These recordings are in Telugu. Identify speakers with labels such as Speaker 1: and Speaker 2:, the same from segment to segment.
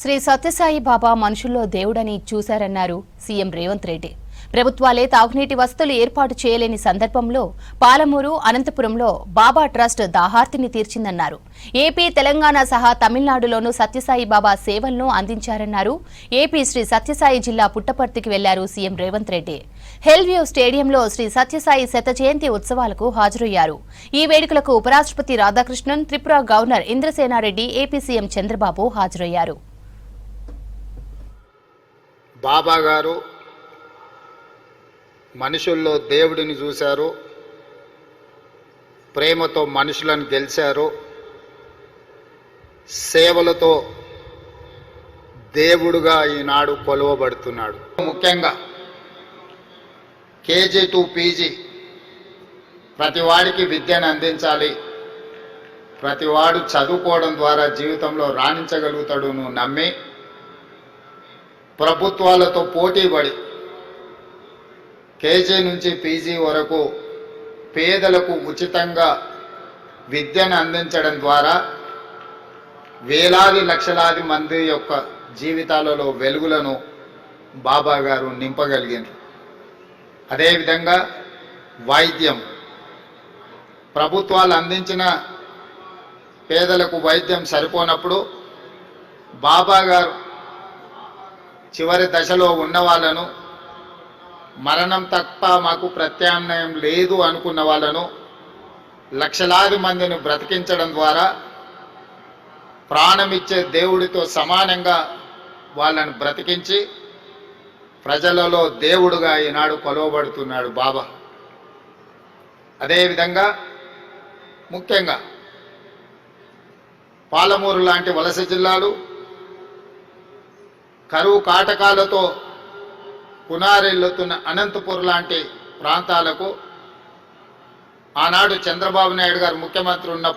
Speaker 1: శ్రీ సత్యసాయి బాబా మనుషుల్లో దేవుడని చూశారన్నారు సీఎం రేవంత్ రెడ్డి. ప్రభుత్వాలే తాగునీటి వసతులు ఏర్పాటు చేయలేని సందర్భంలో పాలమూరు అనంతపురంలో బాబా ట్రస్ట్ దాహార్తిని తీర్చిందన్నారు. ఏపీ తెలంగాణ సహా తమిళనాడులోనూ సత్యసాయి బాబా సేవలను అందించారన్నారు. ఏపీ శ్రీ సత్యసాయి జిల్లా పుట్టపర్తికి వెళ్ళారు సీఎం రేవంత్ రెడ్డి. హెల్వ్యూ స్టేడియంలో శ్రీ సత్యసాయి శత జయంతి ఉత్సవాలకు హాజరయ్యారు. ఈ వేడుకలకు ఉపరాష్ట్రపతి Radhakrishnan Tripura governor Indrasena Reddy AP CM Chandrababu హాజరయ్యారు.
Speaker 2: బాబా గారు మనుషుల్లో దేవుడిని చూశారు ప్రేమతో మనుషులను గెలిచారు సేవలతో దేవుడుగా ఈనాడు కొలవబడుతున్నాడు. ముఖ్యంగా కేజీ టు పీజీ ప్రతి వాడికి విద్యను అందించాలి. ప్రతివాడు చదువుకోవడం ద్వారా జీవితంలో రాణించగలుగుతాడు నువ్వు నమ్మి ప్రభుత్వాలతో పోటీపడి కేజీ నుంచి పీజీ వరకు పేదలకు ఉచితంగా విద్యను అందించడం ద్వారా వేలాది లక్షలాది మంది యొక్క జీవితాలలో వెలుగులను బాబా గారు నింపగలిగారు అదేవిధంగా వైద్యం. ప్రభుత్వాలు అందించిన పేదలకు వైద్యం సరిపోనప్పుడు బాబా గారు చివరి దశలో ఉన్న వాళ్ళను మరణం తప్ప మాకు ప్రత్యామ్నాయం లేదు అనుకున్న వాళ్ళను లక్షలాది మందిని బ్రతికించడం ద్వారా ప్రాణమిచ్చే దేవుడితో సమానంగా వాళ్ళని బ్రతికించి ప్రజలలో దేవుడుగా ఈనాడు కొలవబడుతున్నాడు బాబా. అదేవిధంగా ముఖ్యంగా పాలమూరు లాంటి వలస జిల్లాలు కరువు కాటకాలతో పునారెల్లుతున్న అనంతపూర్ లాంటి ప్రాంతాలకు ఆనాడు చంద్రబాబు నాయుడు గారు ముఖ్యమంత్రి ఉన్న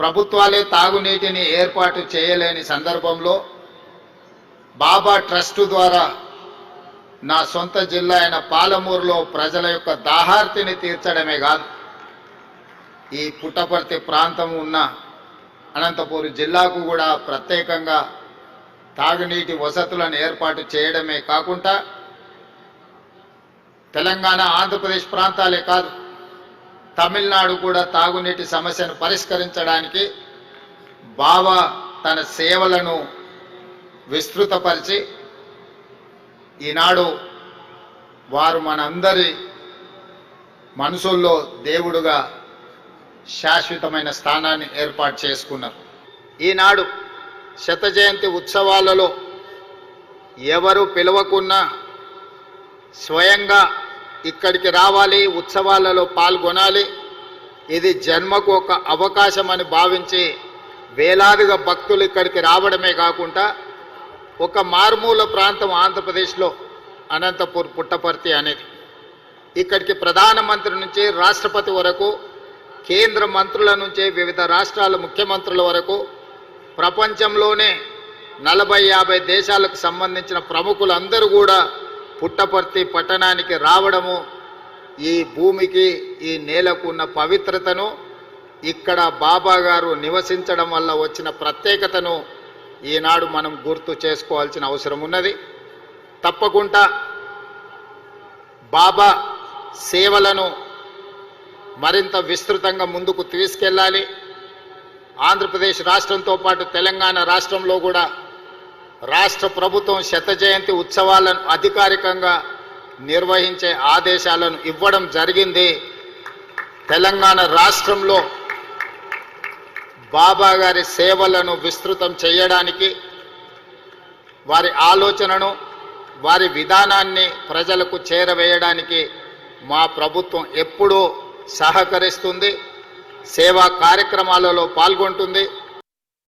Speaker 2: ప్రభుత్వాలే తాగునీటిని ఏర్పాటు చేయలేని సందర్భంలో బాబా ట్రస్ట్ ద్వారా నా సొంత జిల్లా అయిన పాలమూరులో ప్రజల యొక్క దాహార్తిని తీర్చడమే కాదు ఈ పుట్టపర్తి ప్రాంతం ఉన్న అనంతపూర్ జిల్లాకు కూడా ప్రత్యేకంగా తాగునీటి వసతులను ఏర్పాటు చేయడమే కాకుండా తెలంగాణ ఆంధ్రప్రదేశ్ ప్రాంతాలే కాదు తమిళనాడు కూడా తాగునీటి సమస్యను పరిష్కరించడానికి బాబా తన సేవలను విస్తృతపరిచి ఈనాడు వారు మనందరి మనసుల్లో దేవుడుగా శాశ్వతమైన స్థానాన్ని ఏర్పాటు చేసుకున్నారు. ఈనాడు శత జయంతి ఉత్సవాలలో ఎవరు పిలవకున్నా స్వయంగా ఇక్కడికి రావాలి ఉత్సవాలలో పాల్గొనాలి. ఇది జన్మకు ఒక అవకాశం అని భావించి వేలాదిగా భక్తులు ఇక్కడికి రావడమే కాకుండా ఒక మారుమూల ప్రాంతం ఆంధ్రప్రదేశ్లో అనంతపూర్ పుట్టపర్తి అనేది. ఇక్కడికి ప్రధానమంత్రి నుంచి రాష్ట్రపతి వరకు కేంద్ర మంత్రుల నుంచి వివిధ రాష్ట్రాల ముఖ్యమంత్రుల వరకు ప్రపంచంలోనే నలభై యాభై దేశాలకు సంబంధించిన ప్రముఖులందరూ కూడా పుట్టపర్తి పట్టణానికి రావడము ఈ భూమికి ఈ నేలకు ఉన్న పవిత్రతను ఇక్కడ బాబా గారు నివసించడం వల్ల వచ్చిన ప్రత్యేకతను ఈనాడు మనం గుర్తు చేసుకోవాల్సిన అవసరం ఉన్నది. తప్పకుండా బాబా సేవలను మరింత విస్తృతంగా ముందుకు తీసుకెళ్ళాలి. ఆంధ్రప్రదేశ్ రాష్ట్రంతో పాటు తెలంగాణ రాష్ట్రంలో కూడా రాష్ట్ర ప్రభుత్వం శత జయంతి ఉత్సవాలను అధికారికంగా నిర్వహించే ఆదేశాలను ఇవ్వడం జరిగింది. తెలంగాణ రాష్ట్రంలో బాబా గారి సేవలను విస్తృతం చేయడానికి వారి ఆలోచనను వారి విధానాన్ని ప్రజలకు చేరవేయడానికి మా ప్రభుత్వం ఎప్పుడూ సహకరిస్తుంది. సేవా కార్యక్రమాలలో పాల్గొంటుంది.